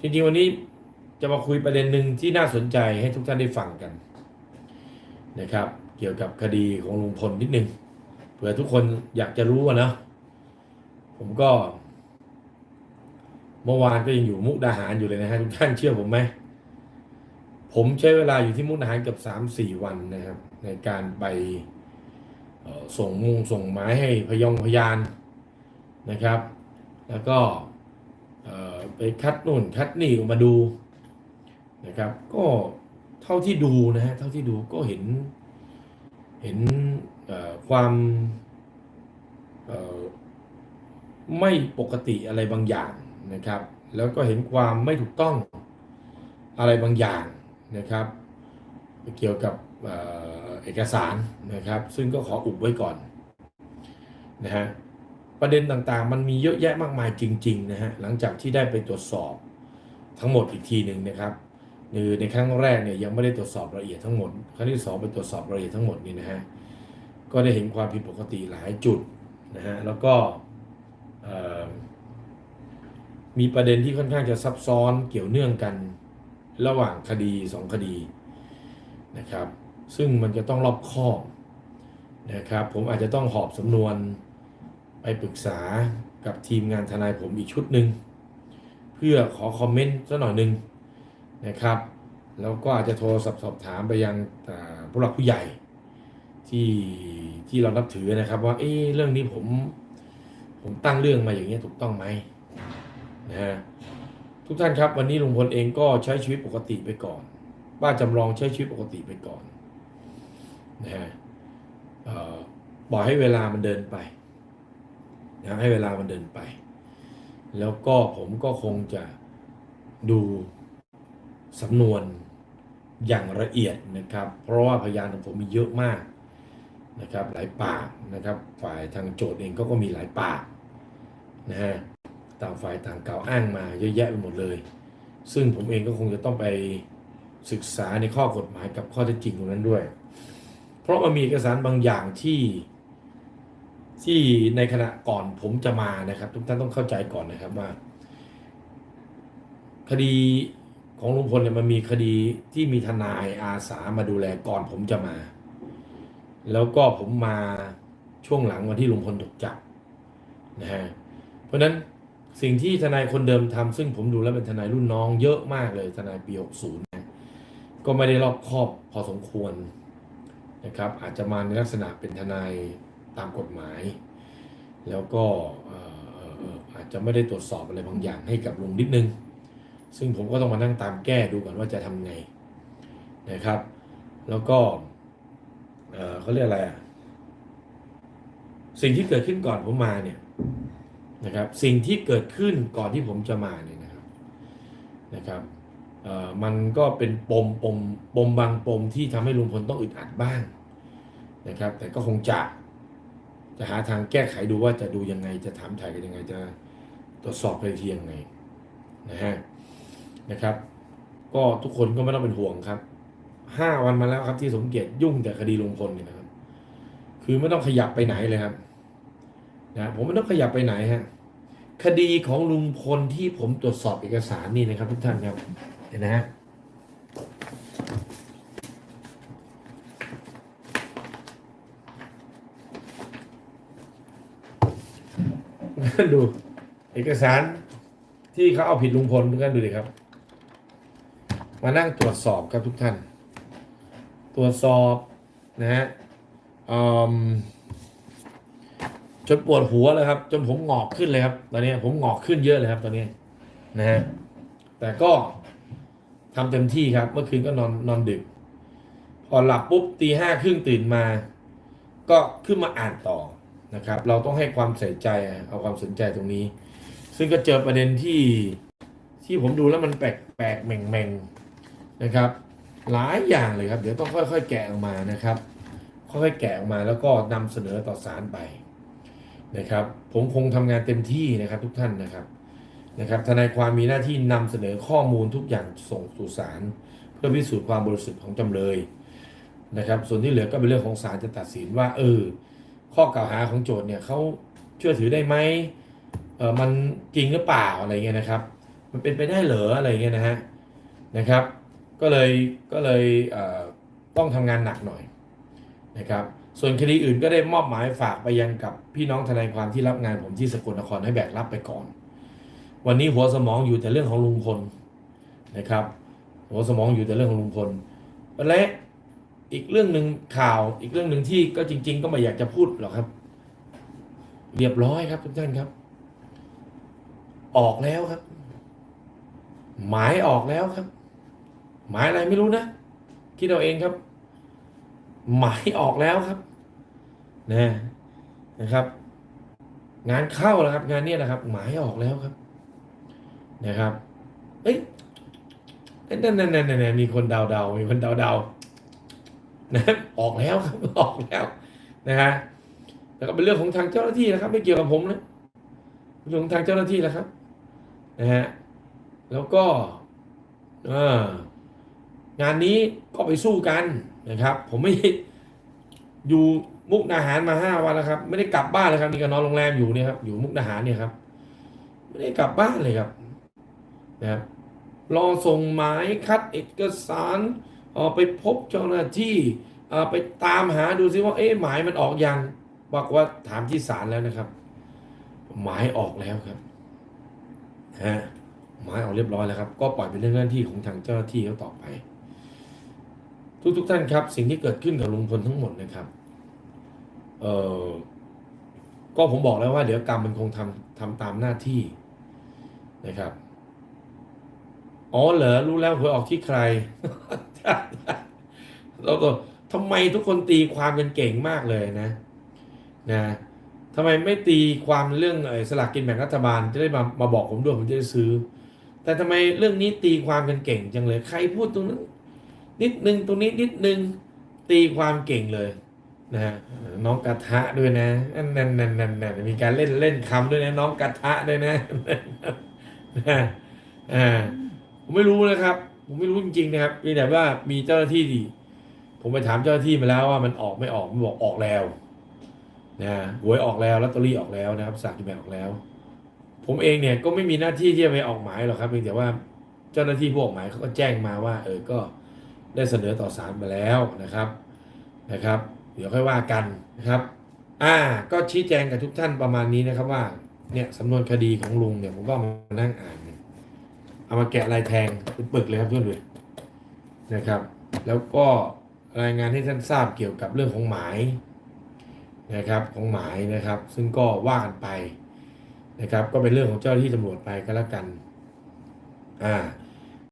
จริงๆวันนี้จะมาคุยประเด็นหนึ่งที่น่าสนใจให้ทุกท่านได้ฟังกันนะครับ เกี่ยวกับคดีของลุงพลนิดนึงเผื่อทุกคนอยากจะรู้นะ ผมก็ เมื่อวานก็ยังอยู่มุกดาหารอยู่เลยนะฮะทุกท่านเชื่อผมไหมผมใช้เวลาอยู่ที่มุกดาหารเกือบสามสี่วันนะครับ ในการไปส่งมุงส่งไม้ให้พยองพยานนะครับ แล้วก็ ไปคัดนู่นคัดนี่ออกมาดูนะครับ ก็เท่าที่ดูนะฮะเท่าที่ดูก็เห็นเห็นความไม่ปกติอะไรบางอย่างนะครับ แล้วก็เห็นความไม่ถูกต้องอะไรบางอย่างนะครับ เกี่ยวกับเอกสารนะครับ ซึ่งก็ขออุบไว้ก่อนนะฮะ ประเด็นต่างๆ มันมีเยอะแยะมากมายจริงๆนะฮะหลังจากที่ได้ไปตรวจสอบทั้งหมดอีกทีหนึ่งนะครับคือในครั้งแรกเนี่ยยังไม่ได้ตรวจสอบละเอียดทั้งหมดครั้งที่สองไปตรวจสอบละเอียดทั้งหมดนี่นะฮะก็ได้เห็นความผิดปกติหลายจุดนะฮะแล้วก็มีประเด็นที่ค่อนข้างจะซับซ้อนเกี่ยวเนื่องกันระหว่างคดีสองคดีนะครับ ซึ่งมันจะต้องรอบคอบนะครับ ผมอาจจะต้องหอบสำนวน ไปปรึกษากับทีมงานทนายผมอีกชุดหนึ่งเพื่อขอคอมเมนต์สักหน่อยหนึ่งนะครับ แล้วก็อาจจะโทรสอบสอบถามไปยังผู้หลักผู้ใหญ่ที่ที่เรานับถือนะครับว่าเอ๊เรื่องนี้ผมผมตั้งเรื่องมาอย่างนี้ถูกต้องไหมนะฮะทุกท่านครับวันนี้ลุงพลเองก็ใช้ชีวิตปกติไปก่อนป้าจำลองใช้ชีวิตปกติไปก่อนนะฮะเอ่อปล่อยให้เวลามันเดินไป นะให้เวลามันเดินไป แล้วก็ผมก็คงจะดูสำนวนอย่างละเอียดนะครับ เพราะว่าพยานของผมมีเยอะมากนะครับ หลายปากนะครับ ฝ่ายทางโจทย์เองก็ก็มีหลายปากนะฮะต่างฝ่ายต่างกล่าวอ้างมาเยอะแยะไปหมดเลย ซึ่งผมเองก็คงจะต้องไปศึกษาในข้อกฎหมายกับข้อเท็จจริงตรงนั้นด้วย เพราะมันมีเอกสารบางอย่างที่ ที่ในขณะก่อนผมจะมานะครับ ทุกท่านต้องเข้าใจก่อนนะครับว่า คดีของลุงพลเนี่ยมันมีคดีที่มีทนายอาสามาดูแลก่อนผมจะมา แล้วก็ผมมาช่วงหลังวันที่ลุงพลถูกจับนะฮะเพราะนั้นสิ่งที่ทนายคนเดิมทำซึ่งผมดูแล้วเป็นทนายรุ่นน้องเยอะมากเลย ทนายปี60นะก็ไม่ได้รอบคอบพอสมควรนะครับ อาจจะมาในลักษณะเป็นทนาย ตามกฎหมาย แล้วก็อาจจะไม่ได้ตรวจสอบอะไรบางอย่างให้กับลุงนิดนึง ซึ่งผมก็ต้องมานั่งตามแก้ดูก่อนว่าจะทำไงนะครับ แล้วก็เขาเรียกอะไรอะสิ่งที่เกิดขึ้นก่อนผมมาเนี่ยนะครับ สิ่งที่เกิดขึ้นก่อนที่ผมจะมาเนี่ยนะครับนะครับมันก็เป็นปมปมปมบางปมที่ทำให้ลุงพลต้องอึดอัดบ้างนะครับ แต่ก็คงจะ จะหาทางแก้ไขดูว่าจะดูยังไง จะถามถ่ายกันยังไง จะตรวจสอบไปทียังไงนะฮะนะครับ ก็ทุกคนก็ไม่ต้องเป็นห่วงครับห้าวันมาแล้วครับที่สมเกียรติยุ่งแต่คดีลุงพลเนี่ยนะครับ คือไม่ต้องขยับไปไหนเลยครับนะผมไม่ต้องขยับไปไหนฮะคดีของลุงพลที่ผมตรวจสอบเอกสารนี่นะครับ ทุกท่านครับเห็นนะฮะ่นดู เอกสารที่เขาเอาผิดลุงพลทุกท่านดูดิครับ มานั่งตรวจสอบครับทุกท่าน ตรวจสอบนะฮะจนปวดหัวเลยครับ จนผมหงอกขึ้นเลยครับ ตอนนี้ผมหงอกขึ้นเยอะเลยครับตอนนี้นะฮะแต่ก็ทำเต็มที่ครับ เมื่อคืนก็นอนนอนดึก พอหลับปุ๊บตีห้าครึ่งตื่นมา ก็ขึ้นมาอ่านต่อ นะครับ เราต้องให้ความใส่ใจเอาความสนใจตรงนี้ ซึ่งก็เจอประเด็นที่ที่ผมดูแล้วมันแปลกแปลกแหม่งแม่งนะครับ หลายอย่างเลยครับ เดี๋ยวต้องค่อย ๆ แกะออกมานะครับ ค่อยๆแกะออกมาแล้วก็นำเสนอต่อศาลไปนะครับ ผมคงทำงานเต็มที่นะครับทุกท่านนะครับนะครับทนายความมีหน้าที่นำเสนอข้อมูลทุกอย่างส่งสู่ศาลเพื่อพิสูจน์ความบริสุทธิ์ของจำเลยนะครับ ส่วนที่เหลือก็เป็นเรื่องของศาลจะตัดสินว่า เออ ข้อกล่าวหาของโจทย์เนี่ยเขาเชื่อถือได้ไหมเออมันจริงหรือเปล่าอะไรเงี้ยนะครับ มันเป็นไปได้เหรออะไรเงี้ยนะฮะนะครับ ก็เลยก็เลยเต้องทำงานหนักหน่อยนะครับ ส่วนคดีอื่นก็ได้มอบหมายฝากไปยังกับพี่น้องทนายความที่รับงานผมที่สกลนครให้แบกรับไปก่อน วันนี้หัวสมองอยู่แต่เรื่องของลุงพลนะครับ หัวสมองอยู่แต่เรื่องของลุงพลและ อีกเรื่องหนึ่งข่าวอีกเรื่องหนึ่งที่ก็จริง ๆ ก็ไม่อยากจะพูดหรอกครับ เรียบร้อยครับทุกท่านครับ ออกแล้วครับ หมายออกแล้วครับ หมายอะไรไม่รู้นะคิดเอาเองครับ หมายออกแล้วครับนะนะครับ งานเข้าแล้วครับ งานเนี้ยนะครับ หมายออกแล้วครับ นะครับ เอ้ยนั่นนั่นนั่นนั่นมีคนเดาเดามีคนเดาเดา นะออกแล้วครับออกแล้วนะฮะแล้วก็เป็นเรื่องของทางเจ้าหน้าที่นะครับ ไม่เกี่ยวกับผมนะเรื่องของทางเจ้าหน้าที่แล้วครับนะฮะแล้วก็เอองานนี้ก็ไปสู้กันนะครับ ผมไม่อยู่มุกดาหารมาห้าวันแล้วครับ ไม่ได้กลับบ้านเลยครับนี่ก็นอนโรงแรมอยู่เนี่ยครับอยู่มุกดาหารเนี่ยครับ ไม่ได้กลับบ้านเลยครับนะครับรอส่งหมายคัดเอกสาร เออไปพบเจ้าหน้าที่เออไปตามหาดูซิว่าเอ๊ะหมายมันออกยังบอกว่าถามที่ศาลแล้วนะครับ หมายออกแล้วครับฮะหมายออกเรียบร้อยแล้วครับ ก็ปล่อยเป็นเรื่องหน้าที่ของทางเจ้าหน้าที่เขาต่อไป ทุกทุกๆท่านครับ สิ่งที่เกิดขึ้นกับลุงพลทั้งหมดนะครับเออก็ผมบอกแล้วว่าเดี๋ยวกรรมมันคงทำทำตามหน้าที่นะครับอ๋อเหรอรู้แล้วหวยออกที่ใคร แล้วก็ทำไมทุกคนตีความกันเก่งมากเลยนะ นะทำไมไม่ตีความเรื่องสลากกินแบ่งรัฐบาลจะได้มามาบอกผมด้วยผมจะได้ซื้อ แต่ทำไมเรื่องนี้ตีความกันเก่งจังเลย ใครพูดตรงนั้นนิดนึงตรงนี้นิดนึงตีความเก่งเลยนะฮะน้องกระทะด้วยนะนั่นนั่นนั่นนั่นมีการเล่นเล่นคำด้วยนะน้องกระทะด้วยนะนะอ่าผมไม่รู้นะครับ ผมไม่รู้จริงๆนะครับมีแต่ว่ามีเจ้าหน้าที่ดี ผมไปถามเจ้าหน้าที่มาแล้วว่ามันออกไม่ออกมันบอกออกแล้วนะหวยออกแล้วลอตเตอรี่ออกแล้วนะครับสลากกินแบ่งออกแล้ว ผมเองเนี่ยก็ไม่มีหน้าที่ที่จะไปออกหมายหรอกครับเพียงแต่ว่าเจ้าหน้าที่ผู้ออกหมายเขาก็แจ้งมาว่า เออก็ได้เสนอต่อศาลมาแล้วนะครับนะครับ เดี๋ยวค่อยว่ากันนะครับ อ่าก็ชี้แจงกับทุกท่านประมาณนี้นะครับว่าเนี่ยสำนวนคดีของลุงเนี่ยผมก็มานั่งอ่านเนี่ยเอามาแกะลายแทงเป็นปึกเลยครับเพื่อนเลยนะครับ แล้วก็ รายงานให้ท่านทราบเกี่ยวกับเรื่องของหมายนะครับของหมายนะครับ ซึ่งก็ว่ากันไปนะครับ ก็เป็นเรื่องของเจ้าหน้าที่ตำรวจไปก็แล้วกันอ่า